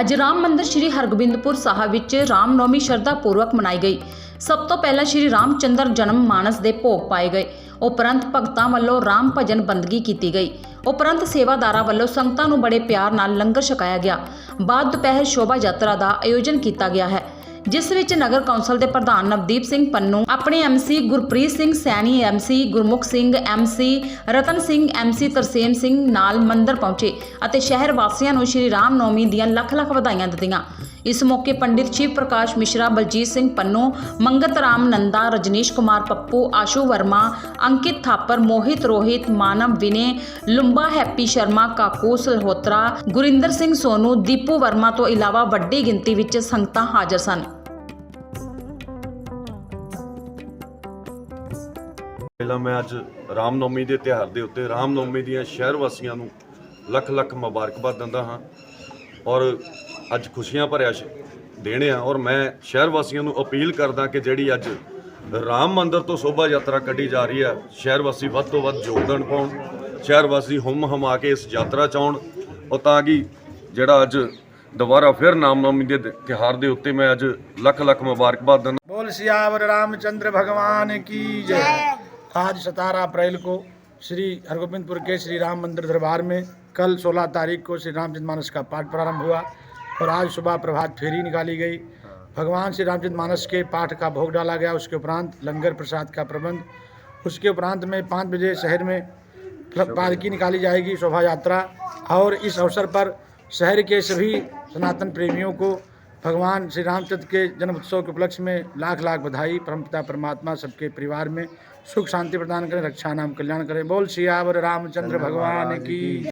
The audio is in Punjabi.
ਅੱਜ ਰਾਮ ਮੰਦਿਰ ਸ੍ਰੀ ਹਰਗੋਬਿੰਦਪੁਰ ਸਾਹਿਬ ਵਿੱਚ ਰਾਮ ਨੌਮੀ ਸ਼ਰਧਾ ਪੂਰਵਕ ਮਨਾਈ ਗਈ। ਸਭ ਤੋਂ ਪਹਿਲਾਂ ਸ੍ਰੀ ਰਾਮਚੰਦਰ ਜਨਮ ਮਾਨਸ ਦੇ ਭੋਗ ਪਾਏ ਗਏ। ਉਪਰੰਤ ਭਗਤਾਂ ਵੱਲੋਂ ਰਾਮ ਭਜਨ ਬੰਦਗੀ ਕੀਤੀ ਗਈ। ਉਪਰੰਤ ਸੇਵਾਦਾਰਾਂ ਵੱਲੋਂ ਸੰਗਤਾਂ ਨੂੰ ਬੜੇ ਪਿਆਰ ਨਾਲ ਲੰਗਰ ਛਕਾਇਆ ਗਿਆ। ਬਾਅਦ ਦੁਪਹਿਰ ਸ਼ੋਭਾ ਯਾਤਰਾ ਦਾ ਆਯੋਜਨ ਕੀਤਾ ਗਿਆ ਹੈ। ਜਿਸ ਵਿੱਚ ਨਗਰ ਕੌਂਸਲ ਦੇ ਪ੍ਰਧਾਨ ਨਵਦੀਪ ਸਿੰਘ ਪੰਨੂ, ਆਪਣੇ MC Gurpreet Singh Saini MC Gurmukh Singh MC Ratan Singh MC Tarsem Singh ਨਾਲ ਮੰਦਰ ਪਹੁੰਚੇ ਅਤੇ ਸ਼ਹਿਰ ਵਾਸੀਆਂ ਨੂੰ ਸ਼੍ਰੀ ਰਾਮ ਨੌਮੀ ਦੀਆਂ ਲੱਖ ਲੱਖ ਵਧਾਈਆਂ ਦਿੱਤੀਆਂ। ਇਸ ਮੌਕੇ ਪੰਡਿਤ ਸ਼ਿਵ ਪ੍ਰਕਾਸ਼ ਮਿਸ਼ਰਾ, ਬਲਜੀਤ ਸਿੰਘ ਪੰਨੂ, ਮੰਗਤ ਰਾਮ ਨੰਦਾ, ਰਜਨੀਸ਼ ਕੁਮਾਰ ਪੱਪੂ, ਆਸ਼ੂ ਵਰਮਾ, ਅੰਕਿਤ ਥਾਪਰ, ਮੋਹਿਤ ਰੋਹਿਤ, ਮਾਨਵ ਵਿਨੇ, ਲੁੰਬਾ ਹੈਪੀ ਸ਼ਰਮਾ, ਕਾਕੂ ਸਲਹੋਤਰਾ, ਗੁਰਿੰਦਰ ਸਿੰਘ ਸੋਨੂ, ਦੀਪੂ ਵਰਮਾ ਤੋਂ ਇਲਾਵਾ ਵੱਡੀ ਗਿਣਤੀ ਵਿੱਚ ਸੰਗਤਾਂ ਹਾਜ਼ਰ ਸਨ। ਪਹਿਲਾਂ ਮੈਂ ਅੱਜ ਰਾਮਨੌਮੀ ਦੇ ਤਿਉਹਾਰ ਦੇ ਉੱਤੇ ਰਾਮਨੌਮੀ ਦੀਆਂ ਸ਼ਹਿਰ ਵਾਸੀਆਂ ਨੂੰ ਲੱਖ ਲੱਖ ਮੁਬਾਰਕਬਾਦ ਦਿੰਦਾ ਹਾਂ ਔਰ ਅੱਜ ਖੁਸ਼ੀਆਂ ਭਰਿਆ ਸ਼- ਦਿਨ ਆ ਔਰ ਮੈਂ ਸ਼ਹਿਰ ਵਾਸੀਆਂ ਨੂੰ ਅਪੀਲ ਕਰਦਾ ਕਿ ਜਿਹੜੀ ਅੱਜ ਰਾਮ ਮੰਦਿਰ ਤੋਂ ਸ਼ੋਭਾ ਯਾਤਰਾ ਕੱਢੀ ਜਾ ਰਹੀ ਹੈ ਸ਼ਹਿਰ ਵਾਸੀ ਵੱਧ ਤੋਂ ਵੱਧ ਯੋਗਦਾਨ ਪਾਉਣ ਸ਼ਹਿਰ ਵਾਸੀ ਹੁਮ ਹਮਾ ਕੇ ਇਸ ਯਾਤਰਾ ਚ ਆਉਣ ਉਹ ਤਾਂ ਕਿ ਜਿਹੜਾ ਅੱਜ ਦੁਬਾਰਾ ਫਿਰ ਰਾਮਨੌਮੀ ਦੇ ਦ- ਤਿਉਹਾਰ ਦੇ ਉੱਤੇ ਮੈਂ ਅੱਜ ਲੱਖ ਲੱਖ ਮੁਬਾਰਕਬਾਦ ਦਿੰਦਾ बोल सियावर रामचंद्र भगवान की जय आज सतारह अप्रैल को श्री हरगोबिंदपुर के श्री राम मंदिर दरबार में कल 16 तारीख को श्री रामचंद्र मानस का पाठ प्रारंभ हुआ और आज सुबह प्रभात फेरी निकाली गई। भगवान श्री रामचंद्र मानस के पाठ का भोग डाला गया उसके उपरांत लंगर प्रसाद का प्रबंध उसके उपरांत में पाँच बजे शहर में पालकी निकाली जाएगी शोभा यात्रा। और इस अवसर पर शहर के सभी सनातन प्रेमियों को भगवान श्री रामचंद्र के जन्म उत्सव के उपलक्ष्य में लाख लाख बधाई परमपिता परमात्मा सबके परिवार में सुख शांति प्रदान करें रक्षा नाम कल्याण करें। बोल सियावर रामचंद्र भगवान की।